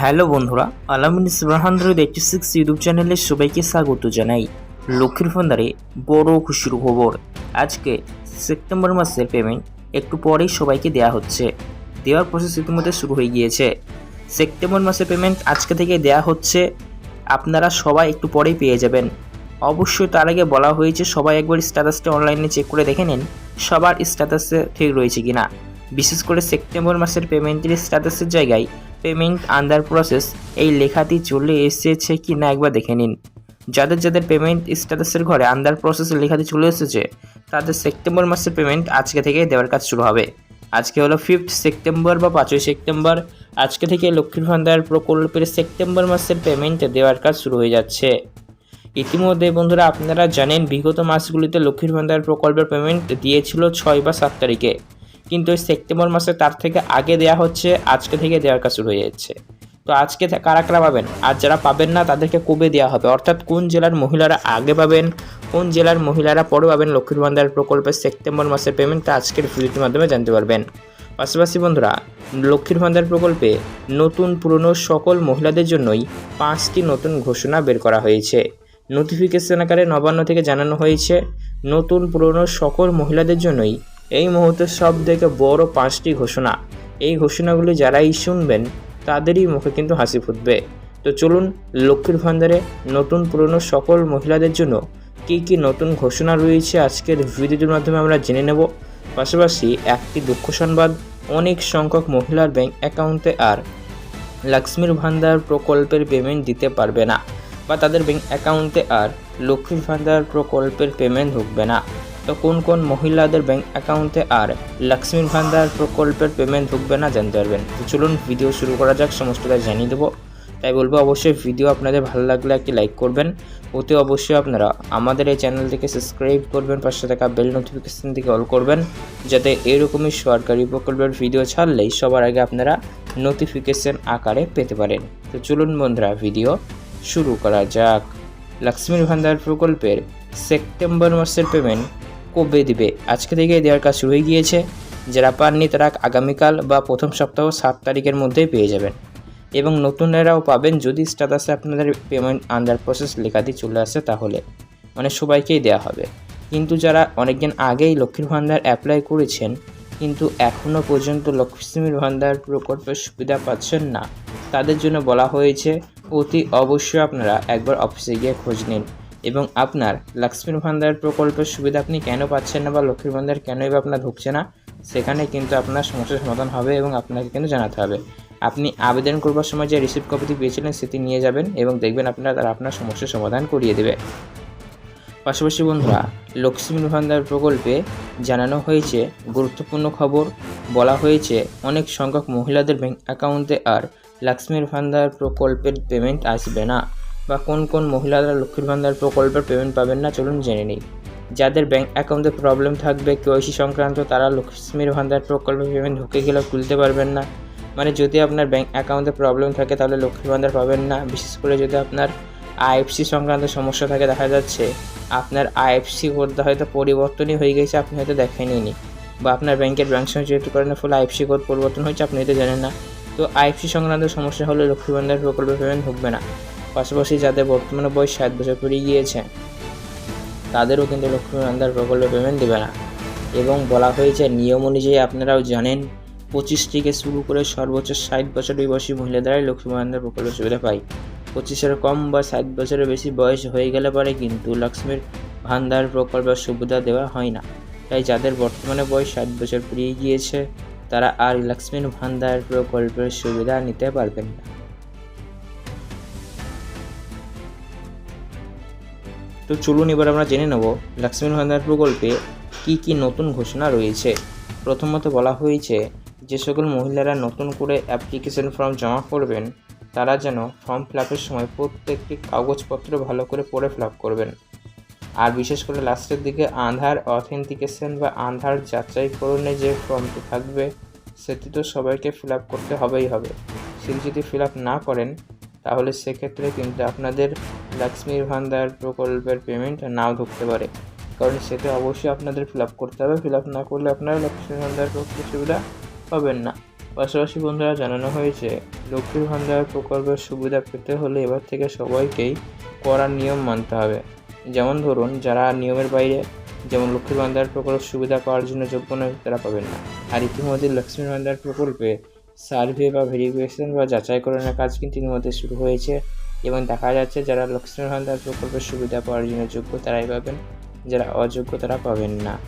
Hello বন্ধুরা আলামিন ইসরাহান্দ্রের eighty six YouTube চ্যানেলে সবাইকে স্বাগত জানাই লক্ষ্মীর ভান্ডারে বড় খুশির খবর। আজকে সেপ্টেম্বর মাসের পেমেন্ট একটু পরেই সবাইকে দেওয়া হচ্ছে। দেওয়ার প্রসেস ইতিমধ্যে শুরু হয়ে গিয়েছে। সেপ্টেম্বর মাসের পেমেন্ট আজকে থেকে দেওয়া হচ্ছে। আপনারা সবাই একটু পরেই পেয়ে যাবেন। অবশ্যই তার আগে বলা হয়েছে, সবাই একবার স্ট্যাটাসটা অনলাইনে চেক করে দেখে নিন, সবার স্ট্যাটাসে ঠিক রয়েছে কিনা। বিশেষ করে সেপ্টেম্বর মাসের পেমেন্টের স্ট্যাটাসের জায়গায় পেমেন্ট আন্ডার প্রসেস এই লেখাটি চলে এসেছে কি না একবার দেখে নিন। যাদের যাদের পেমেন্ট স্ট্যাটাসের ঘরে আন্ডার প্রসেসের লেখাটি চলে এসেছে, তাদের সেপ্টেম্বর মাসের পেমেন্ট আজকে থেকে দেওয়ার কাজ শুরু হবে। আজকে হলো ফিফথ সেপ্টেম্বর বা পাঁচই সেপ্টেম্বর। আজকে থেকে লক্ষ্মীর ভান্ডার প্রকল্পের সেপ্টেম্বর মাসের পেমেন্ট দেওয়ার কাজ শুরু হয়ে যাচ্ছে। ইতিমধ্যে বন্ধুরা আপনারা জানেন, বিগত মাসগুলিতে লক্ষ্মীর ভান্ডার প্রকল্পের পেমেন্ট দিয়েছিল ছয় বা সাত তারিখে। কিন্তু ওই সেপ্টেম্বর মাসে তার থেকে আগে দেওয়া হচ্ছে, আজকে থেকে দেওয়ার কাজ শুরু হয়ে যাচ্ছে। তো আজকে কারা কারা পাবেন? আর যারা পাবেন না, তাদেরকে কবে দেওয়া হবে? অর্থাৎ কোন জেলার মহিলারা আগে পাবেন, কোন জেলার মহিলারা পরে পাবেন লক্ষ্মীর ভান্ডার প্রকল্পের সেপ্টেম্বর মাসের পেমেন্ট তা আজকের ভিডিওটির মাধ্যমে জানতে পারবেন। পাশাপাশি বন্ধুরা, লক্ষ্মীর ভান্ডার প্রকল্পে নতুন পুরনো সকল মহিলাদের জন্যই পাঁচটি নতুন ঘোষণা বের করা হয়েছে। নোটিফিকেশন আকারে নবান্ন থেকে জানানো হয়েছে, নতুন পুরনো সকল মহিলাদের জন্যই এই মুহূর্তে সব থেকে বড় পাঁচটি ঘোষণা। এই ঘোষণাগুলি যারাই শুনবেন, তাদেরই মুখে কিন্তু হাসি ফুটবে। তো চলুন লক্ষ্মীর ভান্ডারে নতুন পুরনো সকল মহিলাদের জন্য কী কী নতুন ঘোষণা রয়েছে আজকের ভিডিওটির মাধ্যমে আমরা জেনে নেব। পাশাপাশি একটি দুঃখ সংবাদ, অনেক সংখ্যক মহিলার ব্যাংক অ্যাকাউন্টে আর লক্ষ্মীর ভান্ডার প্রকল্পের পেমেন্ট দিতে পারবে না বা তাদের ব্যাংক অ্যাকাউন্টে আর লক্ষ্মীর ভান্ডার প্রকল্পের পেমেন্ট ঢুকবে না। তো কোন কোন মহিলাদের ব্যাংক অ্যাকাউন্টে আর লক্ষ্মীর ভান্ডার প্রকল্পের পেমেন্ট ঢুকবে না জানতে পারবেন। তো চলুন ভিডিও শুরু করা যাক সমস্তটা জানিয়ে দেবো। তাই বলব অবশ্যই ভিডিও আপনাদের ভালো লাগলে একটি লাইক করবেন। ওতে অবশ্যই আপনারা আমাদের এই চ্যানেলটিকে সাবস্ক্রাইব করবেন, পাশে থাকা বেল নোটিফিকেশান থেকে অল করবেন, যাতে এরকমই সরকারি প্রকল্পের ভিডিও ছাড়লেই সবার আগে আপনারা নোটিফিকেশান আকারে পেতে পারেন। তো চলুন বন্ধুরা ভিডিও শুরু করা যাক। লক্ষ্মীর ভান্ডার প্রকল্পের সেপ্টেম্বর মাসের পেমেন্ট কবে দিবে? আজকে থেকে দেওয়ার কাজ শুরু হয়ে গিয়েছে। যারা পাননি তারা আগামীকাল বা প্রথম সপ্তাহ সাত তারিখের মধ্যেই পেয়ে যাবেন। এবং নতুনেরাও পাবেন যদি স্ট্যাটাসে আপনাদের পেমেন্ট আন্ডার প্রসেস লেখাটি চলে আসে তাহলে। মানে সবাইকেই দেওয়া হবে। কিন্তু যারা অনেকদিন আগেই লক্ষ্মীর ভান্ডার অ্যাপ্লাই করেছেন, কিন্তু এখনও পর্যন্ত লক্ষ্মীর ভান্ডার প্রকল্পের সুবিধা পাচ্ছেন না, তাদের জন্য বলা হয়েছে, অতি অবশ্যই আপনারা একবার অফিসে গিয়ে খোঁজ নিন। এবং আপনার লক্ষ্মীর ভান্ডার প্রকল্পের সুবিধা আপনি কেন পাচ্ছেন না বা লক্ষ্মীর ভান্ডার কেনই বা আপনার ঢুকছে না, সেখানে কিন্তু আপনার সমস্যার সমাধান হবে এবং আপনাকে কিন্তু জানাতে হবে। আপনি আবেদন করবার সময় যে রিসিপ্ট কপিটি পেয়েছিলেন সেটি নিয়ে যাবেন এবং দেখবেন আপনার তারা আপনার সমস্যার সমাধান করিয়ে দেবে। পাশাপাশি বন্ধুরা, লক্ষ্মীর ভান্ডার প্রকল্পে জানানো হয়েছে গুরুত্বপূর্ণ খবর। বলা হয়েছে, অনেক সংখ্যক মহিলাদের ব্যাংক অ্যাকাউন্টে আর লক্ষ্মীর ভান্ডার প্রকল্পের পেমেন্ট আসবে না। বা কোন কোন মহিলারা লক্ষ্মীর ভান্ডার প্রকল্পের পেমেন্ট পাবেন না, চলুন জেনে নিই। যাদের ব্যাংক অ্যাকাউন্টে প্রবলেম থাকবে, কেওয়াইসি সংক্রান্ত, তারা লক্ষ্মীর ভান্ডার প্রকল্পের পেমেন্ট ঢুকে গেলেও তুলতে পারবেন না। মানে যদি আপনার ব্যাংক অ্যাকাউন্টে প্রবলেম থাকে, তাহলে লক্ষ্মীর ভান্ডার পাবেন না। বিশেষ করে যদি আপনার আইএফসি সংক্রান্ত সমস্যা থাকে, দেখা যাচ্ছে আপনার আইএফসি কোডটা হয়তো পরিবর্তনই হয়ে গেছে, আপনি হয়তো দেখেননি বা আপনার ব্যাংকের ব্যাংক করেন ফলে আইএফসি কোড পরিবর্তন হয়েছে, আপনি হয়তো জানেন না। তো আইএফসি সংক্রান্ত সমস্যা হলে লক্ষ্মী ভান্ডার প্রকল্পের পেমেন্ট ঢুকবে না। পাশাপাশি যাদের বর্তমানে বয়স ষাট বছর পেরিয়ে গিয়েছে, তাদেরও কিন্তু লক্ষ্মী ভান্ডার প্রকল্পের পেমেন্ট দেবে না। এবং বলা হয়েছে, নিয়ম অনুযায়ী আপনারাও জানেন, পঁচিশ থেকে শুরু করে সর্বোচ্চ ষাট বছর বয়সী মহিলাদেরাই লক্ষ্মী ভান্ডার প্রকল্পের সুবিধা পায়। পঁচিশের কম বা ষাট বছরের বেশি বয়স হয়ে গেলে পরে কিন্তু লক্ষ্মীর ভান্ডার প্রকল্পের সুবিধা দেওয়া হয় না। তাই যাদের বর্তমানে বয়স ষাট বছর পেরিয়ে গিয়েছে, তারা আর লক্ষ্মীর ভান্ডার প্রকল্পের সুবিধা নিতে পারবেন না। তো চলুন এবার আমরা জেনে নেব লক্ষ্মীর ভান্ডার প্রকল্পে কি কি নতুন ঘোষণা রয়েছে। প্রথমত বলা হয়েছে, যে সকল মহিলারা নতুন করে অ্যাপ্লিকেশন ফর্ম জমা করবেন, তারা যেন ফর্ম ফিল সময় প্রত্যেকটি কাগজপত্র ভালো করে পড়ে ফিল করবেন। আর বিশেষ করে লাস্টের দিকে আধার অথেন্টিকেশন বা আধার যাচাইকরণে যে ফর্মটি থাকবে, সেটি তো সবাইকে ফিল করতে হবেই হবে। সেটি যদি ফিল না করেন, তাহলে সেক্ষেত্রে কিন্তু আপনাদের লক্ষ্মীর ভান্ডার প্রকল্পের পেমেন্ট নাও ঢুকতে পারে। কারণ সেটা অবশ্যই আপনাদের ফিল আপ করতে হবে। ফিল আপ না করলে আপনারা লক্ষ্মীর ভান্ডার প্রকল্পের সুবিধা পাবেন না। পাশাপাশি বন্ধুরা জানানো হয়েছে লক্ষ্মীর ভান্ডার প্রকল্পের সুবিধা পেতে হলে এবার থেকে সবাইকেই কড়া নিয়ম মানতে হবে। যেমন ধরুন, যারা নিয়মের বাইরে, যেমন লক্ষ্মীর ভান্ডার প্রকল্প সুবিধা পাওয়ার জন্য যোগ্য নয়, তারা পাবেন না। আর ইতিমধ্যে লক্ষ্মীর ভান্ডার প্রকল্পে সার্ভে বা ভেরিফিকেশন বা যাচাইকরণের কাজ কিন্তু ইতিমধ্যে শুরু হয়েছে। এবং দেখা যাচ্ছে যারা লক্ষ্মীর ভান্ডার প্রকল্পের সুবিধা পাওয়ার জন্য যোগ্য, তারাই পাবেন। যারা অযোগ্য, তারা পাবেন না।